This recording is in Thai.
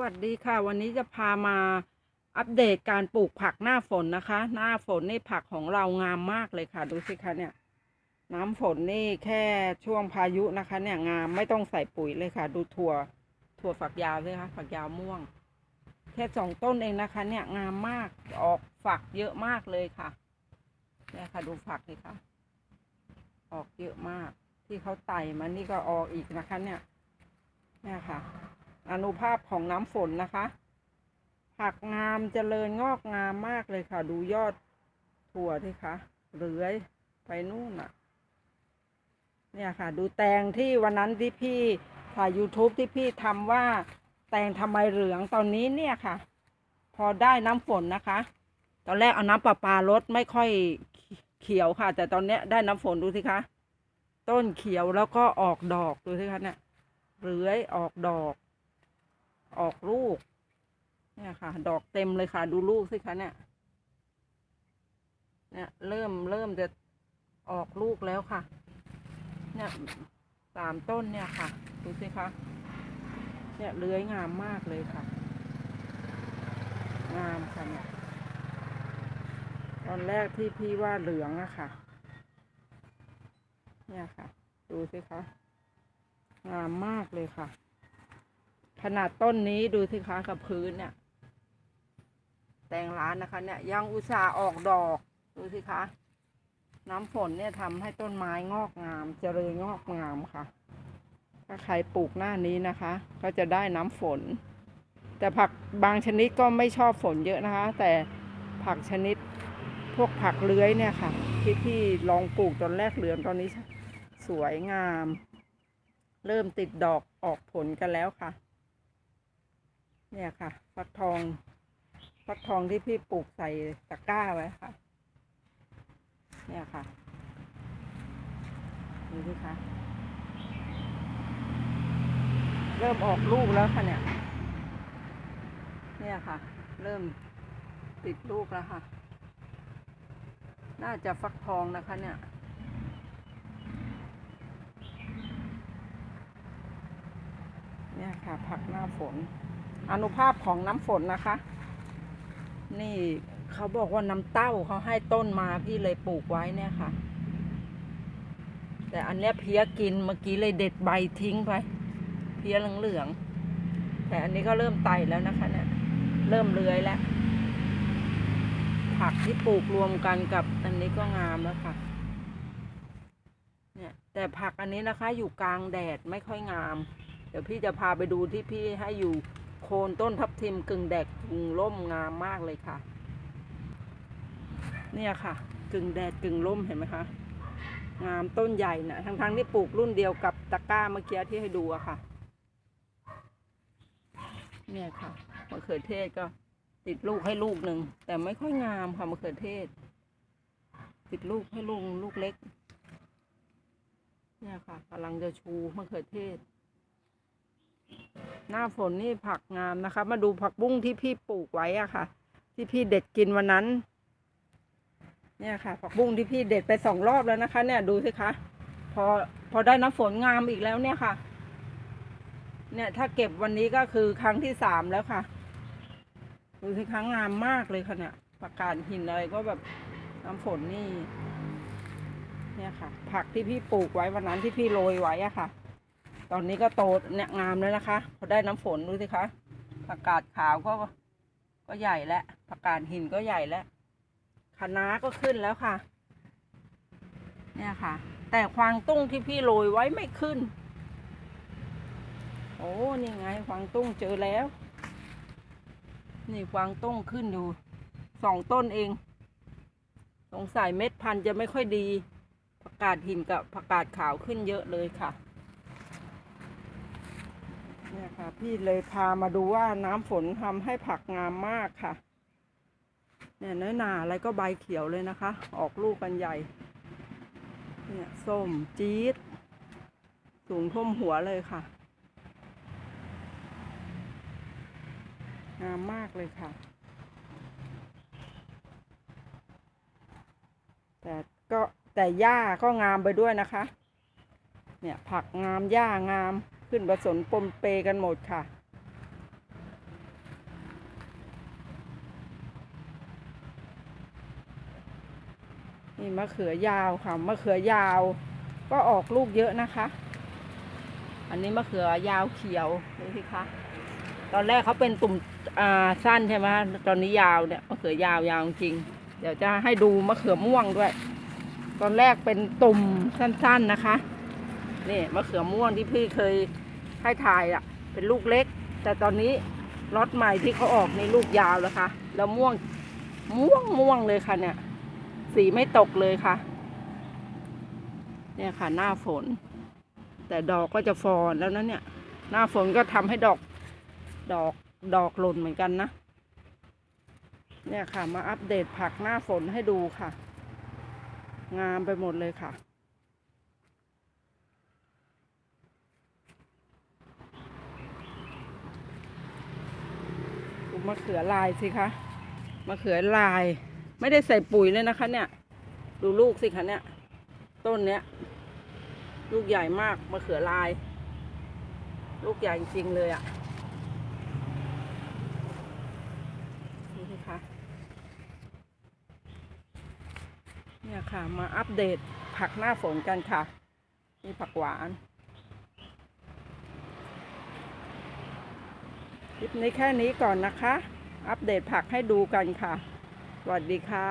วัสดีค่ะ วันนี้จะพามาอัปเดตการปลูกผักหน้าฝนนะคะ หน้าฝนนี่ผักของเรางามมากเลยค่ะ ดูสิคะเนี่ย น้ำฝนนี่แค่ช่วงพายุนะคะ เนี่ยงามไม่ต้องใส่ปุ๋ยเลยค่ะ ดูถั่วถั่วฝักยาวเลยค่ะ ฝักยาวม่วง แค่สองต้นเองนะคะ เนี่ยงามมากออกฝักเยอะมากเลยค่ะเนี่ยค่ะ ดูฝักเลยค่ะ ออกเยอะมาก ที่เขาไต่มานี่ก็ออกอีกนะคะ เนี่ยเนี่ยค่ะ อนุภาพของน้ำฝนนะคะ ผักงามเจริญงอกงามมากเลยค่ะ ดูยอดถั่วที่คะเลื้อยไปนู่นน่ะเนี่ยค่ะ ดูแตงที่วันนั้นที่พี่ถ่าย YouTube ที่พี่ทำว่าแตงทำไมเหลืองตอนนี้เนี่ยค่ะ พอได้น้ำฝนนะคะ ตอนแรกเอาน้ำประปาลดไม่ค่อยเขียวค่ะ แต่ตอนเนี้ยได้น้ำฝนดูสิคะต้นเขียวแล้วก็ออกดอกดูสิคะเนี่ยเลื้อยออกดอก ออกลูก เนี่ยค่ะ ดอกเต็มเลยค่ะ ดูลูกสิคะเนี่ย เนี่ย เริ่มเริ่มจะออกลูกแล้วค่ะ เนี่ยสามต้นเนี่ยค่ะ ดูสิคะ เนี่ยเลื้อยงามมากเลยค่ะ งามค่ะเนี่ยตอนแรกที่พี่ว่าเหลืองอะค่ะ เนี่ยค่ะ ดูสิคะ งามมากเลยค่ะ ขนาดต้นนี้ดูสิคะกับพื้นเนี่ย แตงร้านนะคะ เนี่ย ยังอุตส่าห์ออกดอก ดูสิคะ น้ำฝนเนี่ยทำให้ต้นไม้งอกงาม เจริญงอกงามค่ะ ถ้าใครปลูกหน้านี้นะคะ ก็จะได้น้ำฝน แต่ผักบางชนิดก็ไม่ชอบฝนเยอะนะคะ แต่ผักชนิดพวกผักเลื้อยเนี่ยค่ะ ที่พี่ลองปลูกตอนแรกเหลืองตอนนี้สวยงาม เริ่มติดดอกออกผลกันแล้วค่ะ เนี่ยค่ะ ฟักทอง ฟักทองที่พี่ปลูกใส่ตะกร้าไว้ค่ะ เนี่ยค่ะดูสิคะเริ่มออกลูกแล้วค่ะเนี่ย เนี่ยค่ะ เริ่มติดลูกแล้วค่ะ น่าจะฟักทองนะคะ เนี่ยเนี่ยค่ะ ผักหน้าฝน อนุภาพของน้ำฝนนะคะ นี่เขาบอกว่าน้ำเต้าเขาให้ต้นมาพี่เลยปลูกไว้เนี่ยค่ะ แต่อันเนี้ยเพี้ยกินเมื่อกี้เลยเด็ดใบทิ้งไป เพี้ยเหลืองๆแต่อันนี้ก็เริ่มไต่แล้วนะคะเนี่ยเริ่มเลื้อยแล้ว ผักที่ปลูกรวมกันกับอันนี้ก็งามแล้วค่ะเนี่ยแต่ผักอันนี้นะคะอยู่กลางแดดไม่ค่อยงาม เดี๋ยวพี่จะพาไปดูที่พี่ให้อยู่ โคนต้นทับทิมกึ่งแดดกึ่งร่มงามมากเลยค่ะ เนี่ยค่ะ กึ่งแดดกึ่งร่มเห็นไหมคะงามต้นใหญ่นะทั้งๆที่ปลูกรุ่นเดียวกับตะกร้าเมื่อกี้ที่ให้ดูอะค่ะ เนี่ยค่ะมะเขือเทศก็ติดลูกให้ลูกหนึ่งแต่ไม่ค่อยงามค่ะมะเขือเทศ ติดลูกให้ลูกลูกเล็ก เนี่ยค่ะกำลังจะชูมะเขือเทศ หน้าฝนนี่ผักงามนะคะ มาดูผักบุ้งที่พี่ปลูกไว้อะค่ะ ที่พี่เด็ดกินวันนั้น เนี่ยค่ะ ผักบุ้งที่พี่เด็ดไปสองรอบแล้วนะคะ เนี่ยดูสิคะพอพอได้น้ำฝนงามอีกแล้วเนี่ยค่ะ เนี่ยถ้าเก็บวันนี้ก็คือครั้งที่สามแล้วค่ะ ดูสิคะงามมากเลยค่ะเนี่ยประกาศหินอะไรก็แบบน้ำฝนนี่ เนี่ยค่ะ ผักที่พี่ปลูกไว้วันนั้นที่พี่โรยไว้อะค่ะ ตอนนี้ก็โตเนี่ยงามแล้วนะคะ พอได้น้ำฝนดูสิคะผักกาดขาวก็ก็ใหญ่แล้วผักกาดหินก็ใหญ่แล้วคะน้าก็ขึ้นแล้วค่ะ เนี่ยค่ะ แต่ควางตุ้งที่พี่โรยไว้ไม่ขึ้น โอ้นี่ไงควางตุ้งเจอแล้ว นี่ควางตุ้งขึ้นอยู่สองต้นเอง สงสัยเม็ดพันธุ์จะไม่ค่อยดีผักกาดหินกับผักกาดขาวขึ้นเยอะเลยค่ะ เนี่ยค่ะ พี่เลยพามาดูว่าน้ำฝนทำให้ผักงามมากค่ะ เนี่ยน้อยหนาอะไรก็ใบเขียวเลยนะคะ ออกลูกกันใหญ่ เนี่ยส้มจี๊ด สูงท่วมหัวเลยค่ะ งามมากเลยค่ะ แต่ก็แต่หญ้าก็งามไปด้วยนะคะ เนี่ยผักงามหญ้างาม ขึ้นผสมปมเปกันหมดค่ะ นี่มะเขือยาวค่ะมะเขือยาว ก็ออกลูกเยอะนะคะ อันนี้มะเขือยาวเขียวนี่สิคะตอนแรกเขาเป็นตุ่มอ่าสั้นใช่ไหมตอนนี้ยาวเนี่ยมะเขือยาวยาวจริง เดี๋ยวจะให้ดูมะเขือม่วงด้วย ตอนแรกเป็นตุ่มสั้น ๆนะคะนี่มะเขือม่วงที่พี่เคย ให้ถ่ายอะ เป็นลูกเล็ก แต่ตอนนี้รถใหม่ที่เขาออกในลูกยาวแล้วค่ะ แล้วม่วงม่วงม่วงเลยค่ะเนี่ย สีไม่ตกเลยค่ะ เนี่ยค่ะหน้าฝน แต่ดอกก็จะฟอนแล้วนะเนี่ย หน้าฝนก็ทำให้ดอก ดอกดอกหล่นเหมือนกันนะ เนี่ยค่ะ มาอัปเดตผักหน้าฝนให้ดูค่ะ งามไปหมดเลยค่ะ มะเขือลายสิคะมะเขือลาย ไม่ได้ใส่ปุ๋ยเลยนะคะ เนี่ย ดูลูกสิคะเนี่ย ต้นเนี้ย ลูกใหญ่มากมะเขือลาย ลูกใหญ่จริงๆเลยอะ่ะดูสิคะเนี่ยค่ะ มาอัปเดตผักหน้าฝนกันค่ะนี่ผักหวาน ลิปนี้แค่นี้ก่อนนะคะ อัปเดตผักให้ดูกันค่ะ สวัสดีค่ะ